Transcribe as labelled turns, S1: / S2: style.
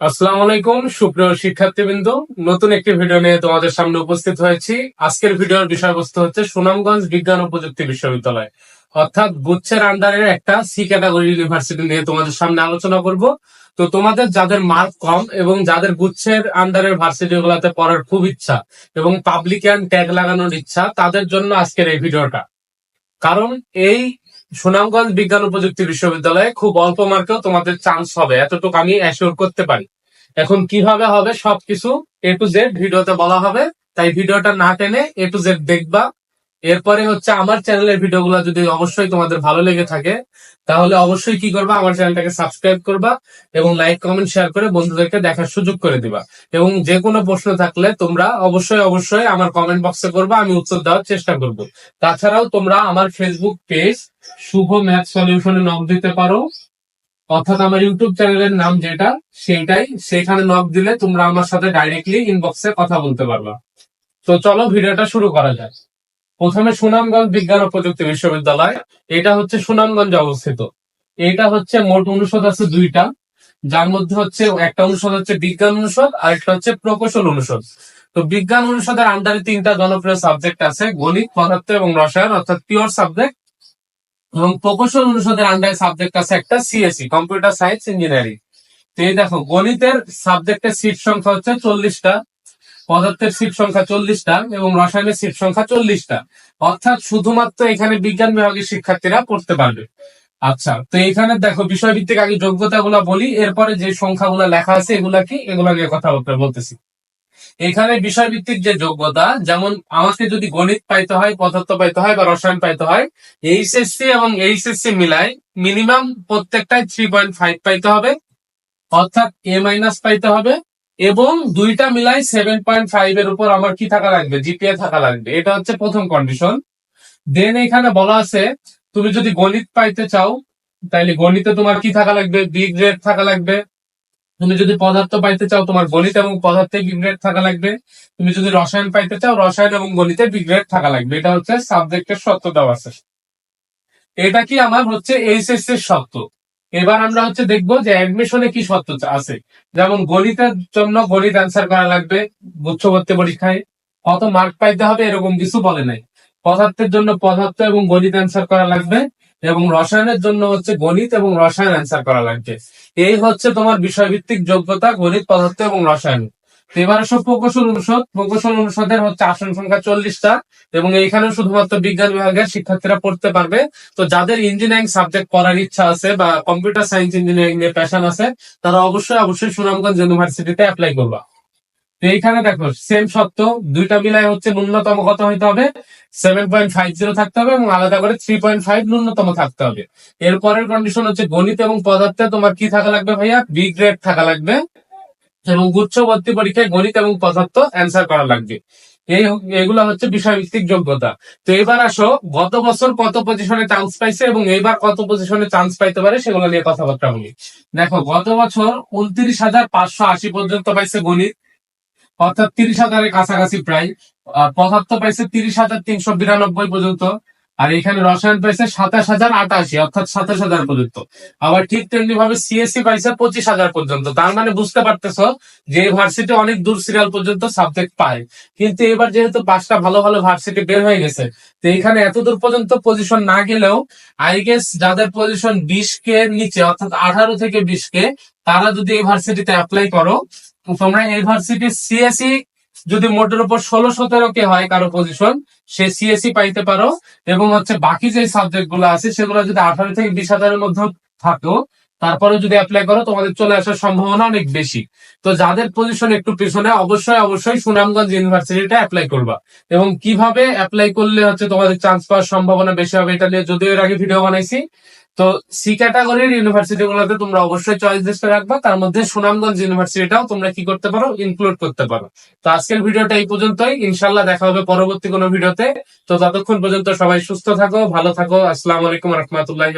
S1: আসসালামু আলাইকুম, সুপ্রিয় শিক্ষার্থীবৃন্দ। নতুন একটি ভিডিও নিয়ে তোমাদের সামনে উপস্থিত হয়েছি। আজকের ভিডিওর বিষয়বস্তু হচ্ছে সুনামগঞ্জ বিজ্ঞান ও প্রযুক্তি বিশ্ববিদ্যালয়। অর্থাৎ গুচ্ছের আন্ডারের একটা সি ক্যাটাগরি ইউনিভার্সিটি নিয়ে তোমাদের সামনে আলোচনা করব। তো তোমাদের যাদের মার্ক কম এবং যাদের গুচ্ছের আন্ডারের ভার্সিটি গুলাতে পড়ার খুব ইচ্ছা এবং পাবলিকান ট্যাগ লাগানোর ইচ্ছা, তাদের জন্য আজকের এই ভিডিওটা। কারণ এই সুনামগঞ্জ বিজ্ঞান ও প্রযুক্তি বিশ্ববিদ্যালয়ে খুব অল্প মার্কেও তোমাদের চান্স হবে। এতটুকু আমি অ্যাসিওর করতে পারি। এখন কীভাবে হবে সবকিছু এ টু জেড ভিডিওতে বলা হবে। তাই ভিডিওটা না টেনে এ টু জেড দেখবা। এরপরে হচ্ছে আমার চ্যানেলের ভিডিওগুলো যদি অবশ্যই তোমাদের ভালো লেগে থাকে, তাহলে অবশ্যই কি করবা? আমার চ্যানেলটাকে সাবস্ক্রাইব করবা এবং লাইক, কমেন্ট, শেয়ার করে বন্ধুদেরকে দেখার সুযোগ করে দিবা। এবং যে কোনো প্রশ্ন থাকলে তোমরা অবশ্যই অবশ্যই আমার কমেন্ট বক্সে করবা, আমি উত্তর দেওয়ার চেষ্টা করব। তাছাড়াও তোমরা আমার ফেসবুক পেজ শুভ ম্যাথ সলিউশনে নক দিতে পারো, অর্থাৎ আমার ইউটিউব চ্যানেলের নাম যেটা সেটাই সেখানে নক দিলে তোমরা আমার সাথে ডাইরেক্টলি ইনবক্সে কথা বলতে পারবা। তো চলো, ভিডিওটা শুরু করা যায় প্রথমে সুনামগঞ্জ বিজ্ঞান ও প্রযুক্তি বিশ্ববিদ্যালয়, এটা হচ্ছে সুনামগঞ্জে অবস্থিত। এটা হচ্ছে মোট অনুষদ আছে দুইটা, যার মধ্যে হচ্ছে একটা অনুষদ হচ্ছে বিজ্ঞান অনুষদ আর একটা হচ্ছে প্রকৌশল অনুষদ। তো বিজ্ঞান অনুষদের আন্ডারে তিনটা জনপ্রিয় সাবজেক্ট আছে, গণিত, পদার্থ এবং রসায়ন, অর্থাৎ পিওর সাবজেক্ট এবং প্রকৌশল অনুষদের আন্ডারে সাবজেক্ট আছে একটা সিএসসি কম্পিউটার সায়েন্স ইঞ্জিনিয়ারিং তো এই দেখো, গণিতের সাবজেক্টের সিট সংখ্যা হচ্ছে চল্লিশটা পদার্থের সিট সংখ্যা চল্লিশটা এবং রসায়নের সিট সংখ্যা চল্লিশটা। অর্থাৎ শুধুমাত্র এখানে বিজ্ঞান বিভাগের শিক্ষার্থীরা পড়তে পারবে। আচ্ছা তো এখানে দেখো, বিষয়ভিত্তিক আগে যোগ্যতাগুলো বলি, এরপরে যে সংখ্যাগুলো লেখা আছে, এগুলা কি? এগুলা নিয়ে কথা বলতে, বলতেছি। এখানে বিষয়ভিত্তিক যে যোগ্যতা, যেমন আমাকে যদি গণিত পাইতে হয়, পদার্থ পাইতে হয় বা রসায়ন পাইতে হয়, এইচএসসি এবং এইচএসসি মিলাই মিনিমাম প্রত্যেকটাই থ্রি পয়েন্ট ফাইভ পাইতে হবে, অর্থাৎ এ মাইনাস পাইতে হবে এবং দুইটা মিলাই সেভেন পয়েন্ট ফাইভ এর উপর আমার কি থাকা লাগবে? জিপিএ থাকা লাগবে। এটা হচ্ছে প্রথম কন্ডিশন দেন এখানে বলা আছে, তুমি যদি গণিত পাইতে চাও, তাইলে গণিতে তোমার কি থাকা লাগবে? বি গ্রেড থাকা লাগবে। তুমি যদি পদার্থ পাইতে চাও, তোমার গণিত এবং পদার্থে বি গ্রেড থাকা লাগবে। তুমি যদি রসায়ন পাইতে চাও, রসায়ন এবং গণিতে বি গ্রেড থাকা লাগবে। এটা হচ্ছে সাবজেক্টের সত্য দেওয়া আছে। এটা কি আমার হচ্ছে এইচএসসি এর সত্য? এবার আমরা হচ্ছে দেখব যে অ্যাডমিশনে কি শর্ত আছে। যেমন গণিতের জন্য গণিত অ্যান্সার করা লাগবে উচ্চবর্তী পরীক্ষায়। কত মার্ক পাইতে হবে এরকম কিছু বলে নাই। পদার্থের জন্য পদার্থ এবং গণিত অ্যান্সার করা লাগবে এবং রসায়নের জন্য হচ্ছে গণিত এবং রসায়ন অ্যান্সার করা লাগবে। এই হচ্ছে তোমার বিষয়ভিত্তিক যোগ্যতা গণিত, পদার্থ এবং রসায়ন। এবার আসো প্রকৌশল অনুষদ, প্রকৌশল অনুষদের হচ্ছে আসন সংখ্যা চল্লিশটা, এবং এইখানে শুধুমাত্র বিজ্ঞান বিভাগের শিক্ষার্থীরা পড়তে পারবে। তো যাদের ইঞ্জিনিয়ারিং সাবজেক্ট পড়ার ইচ্ছা আছে বা কম্পিউটার সায়েন্স ইঞ্জিনিয়ারিং নিয়ে প্যাশন আছে, তারা অবশ্যই অবশ্যই সুনামগঞ্জ ইউনিভার্সিটিতে অ্যাপ্লাই করবা। তো এইখানে দেখো সেম সত্য, দুইটা মিলাই হচ্ছে ন্যূনতম কত হইতে হবে? সেভেন পয়েন্ট ফাইভ জিরো থাকতে হবে এবং আলাদা করে থ্রি পয়েন্ট ফাইভ ন্যূনতম থাকতে হবে। এরপরের কন্ডিশন হচ্ছে গণিত এবং পদার্থে তোমার কি থাকা লাগবে ভাইয়া? বি গ্রেড থাকা লাগবে। এবং গুচ্ছবর্তী পরীক্ষায় গণিত এবং পদার্থ অ্যান্সার করা লাগবে। এই এগুলো হচ্ছে বিষয়ভিত্তিক যোগ্যতা। তো এবার আসো, গত বছর কত পজিশনে চান্স পাইছে এবং এইবার কত পজিশনে চান্স পাইতে পারে সেগুলো নিয়ে কথাবার্তা বলি দেখো, গত বছর উনত্রিশ হাজার পাঁচশো আশি পর্যন্ত পাইছে গণিত, অর্থাৎ তিরিশ হাজারের কাছাকাছি প্রায়। পদার্থ পাইছে তিরিশ হাজার তিনশো বিরানব্বই পর্যন্ত। আর এখানে রসায়ন পাইছে সাতাশ হাজার আটাশি, অর্থাৎ সাতাশ হাজার পর্যন্ত আবার ঠিক তেমনি ভাবে সিএসসি পাইছে পঁচিশ হাজার পর্যন্ত। তার মানে বুঝতে পারতেছ যে ভার্সিটি অনেক দূর সিরিয়াল পর্যন্ত সাবজেক্ট পায়। কিন্তু এবার যেহেতু পাঁচটা ভালো ভালো ভার্সিটি বের হয়ে গেছে, তো এখানে এত দূর পর্যন্ত পজিশন না গেলেও আই গেস যাদের পজিশন বিশ কে নিচে, অর্থাৎ আঠারো থেকে বিশ কে, তারা যদি এই ভার্সিটিতে অ্যাপ্লাই করো তোমরা এই ভার্সিটি সিএসসি যদি মোটের উপর ষোলো সতেরো কে হয় কারও পজিশন সে সিএসি পাইতে পারো। এবং হচ্ছে বাকি যে সাবজেক্টগুলো আছে, সেগুলো যদি আঠারো থেকে বিশ হাজারের মধ্যে থাকো তারপরে যদি অ্যাপ্লাই করো, তোমাদের চলে আসার সম্ভাবনা অনেক বেশি। তো যাদের পজিশন একটু পিছনে, অবশ্যই অবশ্যই সুনামগঞ্জ ইউনিভার্সিটিটা অ্যাপ্লাই করবা। এবং কীভাবে অ্যাপ্লাই করলে হচ্ছে তোমাদের চান্স পাওয়ার সম্ভাবনা বেশি হবে, এটা নিয়ে যদিও এর আগে ভিডিও বানাইছি। তো সি ক্যাটাগরির ইউনিভার্সিটি গুলোতে তোমরা অবশ্যই চয়েস লিস্টে রাখবা। তার মধ্যে সুনামগঞ্জ ইউনিভার্সিটিটাও তোমরা কি করতে পারো ইনক্লুড করতে পারো। তো আজকের ভিডিওটা এই পর্যন্তই। ইনশাল্লাহ দেখা হবে পরবর্তী কোনো ভিডিওতে। তো ততক্ষণ পর্যন্ত সবাই সুস্থ থাকো, ভালো থাকো। আসসালামু আলাইকুম রহমতুল্লাহ